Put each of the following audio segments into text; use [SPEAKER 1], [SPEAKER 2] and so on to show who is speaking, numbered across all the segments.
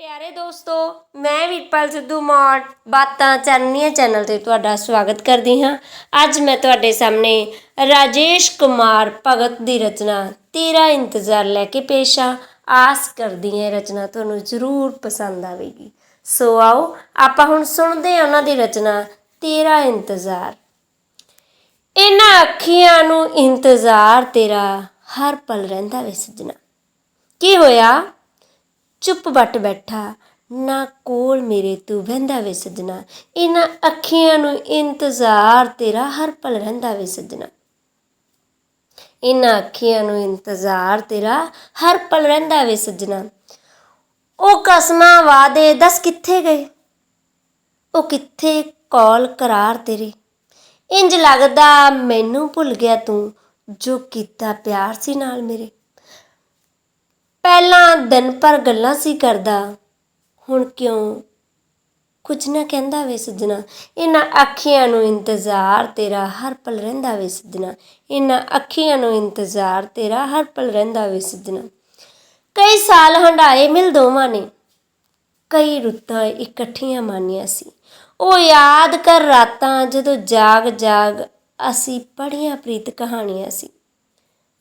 [SPEAKER 1] ਪਿਆਰੇ ਦੋਸਤੋ, ਮੈਂ ਵੀਰਪਾਲ ਸਿੱਧੂ ਮੌੜ, ਬਾਤਾਂ ਚਾਨਣੀਆਂ ਚੈਨਲ ਤੇ ਤੁਹਾਡਾ ਸਵਾਗਤ ਕਰਦੀ ਹਾਂ। ਅੱਜ ਮੈਂ ਤੁਹਾਡੇ ਸਾਹਮਣੇ ਰਾਜੇਸ਼ ਕੁਮਾਰ ਭਗਤ ਦੀ ਰਚਨਾ ਤੇਰਾ ਇੰਤਜ਼ਾਰ ਲੈ ਕੇ ਪੇਸ਼ ਹਾਂ ਆਸ ਕਰਦੀ ਹਾਂ ਰਚਨਾ ਤੁਹਾਨੂੰ ਜ਼ਰੂਰ ਪਸੰਦ ਆਵੇਗੀ। ਸੋ ਆਓ, ਆਪਾਂ ਹੁਣ ਸੁਣਦੇ ਹਾਂ ਉਹਨਾਂ ਦੀ ਰਚਨਾ ਤੇਰਾ ਇੰਤਜ਼ਾਰ। ਇਹਨਾਂ ਅੱਖੀਆਂ ਨੂੰ ਇੰਤਜ਼ਾਰ ਤੇਰਾ ਹਰ ਪਲ ਰਹਿੰਦਾ ਵੇ ਸੱਜਣਾ। ਕੀ ਹੋਇਆ? ਚੁੱਪ ਵੱਟ ਬੈਠਾ, ਨਾ ਕੋਲ ਮੇਰੇ ਤੂੰ ਵਹਿੰਦਾ ਵੇ ਸੱਜਣਾ, ਇਹਨਾਂ ਅੱਖੀਆਂ ਨੂੰ ਇੰਤਜ਼ਾਰ ਤੇਰਾ ਹਰ ਪਲ ਰਹਿੰਦਾ ਵੇ ਸੱਜਣਾ। ਇਹਨਾਂ ਅੱਖੀਆਂ ਨੂੰ ਇੰਤਜ਼ਾਰ ਤੇਰਾ ਹਰ ਪਲ ਰਹਿੰਦਾ ਵੇ ਸੱਜਣਾ। ਉਹ ਕਸਮਾਂ ਵਾਦੇ ਦੱਸ ਕਿੱਥੇ ਗਏ? ਉਹ ਕਿੱਥੇ ਕੌਲ ਕਰਾਰ ਤੇਰੇ? ਇੰਜ ਲੱਗਦਾ ਮੈਨੂੰ ਭੁੱਲ ਗਿਆ ਤੂੰ, ਜੋ ਕੀਤਾ ਪਿਆਰ ਸੀ ਨਾਲ ਮੇਰੇ। ਦਿਨ ਭਰ ਗੱਲਾਂ ਸੀ ਕਰਦਾ। ਹੁਣ ਕਿਉਂ? ਕੁਝ ਨਾ ਕਹਿੰਦਾ ਵੇ ਸੱਜਣਾ, ਇਹਨਾਂ ਅੱਖੀਆਂ ਨੂੰ ਇੰਤਜ਼ਾਰ ਤੇਰਾ ਹਰ ਪਲ ਰਹਿੰਦਾ ਵੇ ਸੱਜਣਾ। ਇਹਨਾਂ ਅੱਖੀਆਂ ਨੂੰ ਇੰਤਜ਼ਾਰ ਤੇਰਾ ਹਰ ਪਲ ਰਹਿੰਦਾ ਵੇ ਸੱਜਣਾ। ਕਈ ਸਾਲ ਹੰਡਾਏ ਮਿਲ ਦੋਵਾਂ ਨੇ, ਕਈ ਰੁੱਤਾਂ ਇਕੱਠੀਆਂ ਮਾਨੀਆਂ ਸੀ। ਉਹ ਯਾਦ ਕਰ ਰਾਤਾਂ ਜਦੋਂ ਜਾਗ ਜਾਗ ਅਸੀਂ ਪੜ੍ਹੀਆਂ ਪ੍ਰੀਤ ਕਹਾਣੀਆਂ ਸੀ।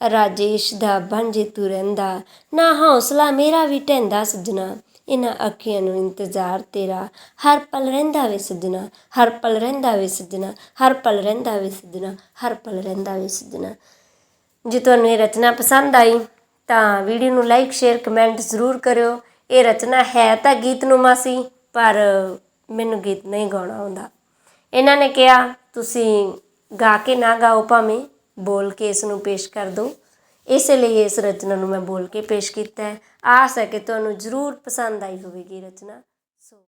[SPEAKER 1] ਰਾਜੇਸ਼ ਦਾ ਬੰਜੇ ਤੂੰ ਰਹਿੰਦਾ, ਨਾ ਹੌਸਲਾ ਮੇਰਾ ਵੀ ਢਹਿੰਦਾ ਸੱਜਣਾ। ਇਹਨਾਂ ਅੱਖੀਆਂ ਨੂੰ ਇੰਤਜ਼ਾਰ ਤੇਰਾ, ਹਰ ਪਲ ਰਹਿੰਦਾ ਵੇ ਸੱਜਣਾ, ਹਰ ਪਲ ਰਹਿੰਦਾ ਵੇ ਸੱਜਣਾ, ਹਰ ਪਲ ਰਹਿੰਦਾ ਵੇ ਸੱਜਣਾ, ਹਰ ਪਲ ਰਹਿੰਦਾ ਵੇ ਸੱਜਣਾ। ਜੇ ਤੁਹਾਨੂੰ ਇਹ ਰਚਨਾ ਪਸੰਦ ਆਈ, ਤਾਂ ਵੀਡੀਓ ਨੂੰ ਲਾਈਕ, ਸ਼ੇਅਰ, ਕਮੈਂਟ ਜ਼ਰੂਰ ਕਰਿਓ। ਇਹ ਰਚਨਾ ਹੈ ਤਾਂ ਗੀਤ ਨੂੰ ਮਾਸੀ, ਪਰ ਮੈਨੂੰ ਗੀਤ ਨਹੀਂ ਗਾਉਣਾ ਆਉਂਦਾ। ਇਹਨਾਂ ਨੇ ਕਿਹਾ, ਤੁਸੀਂ ਗਾ ਕੇ ਨਾ ਗਾਓ ਭਾਵੇਂ ਬੋਲ ਕੇ ਇਸ ਨੂੰ ਪੇਸ਼ ਕਰ ਦਿਓ ਇਸੇ ਲਈ ਇਸ ਰਚਨਾ ਨੂੰ ਮੈਂ ਬੋਲ ਕੇ ਪੇਸ਼ ਕੀਤਾ ਹੈ। ਆਸ ਹੈ ਕਿ ਤੁਹਾਨੂੰ ਜ਼ਰੂਰ ਪਸੰਦ ਆਈ ਹੋਵੇਗੀ ਰਚਨਾ।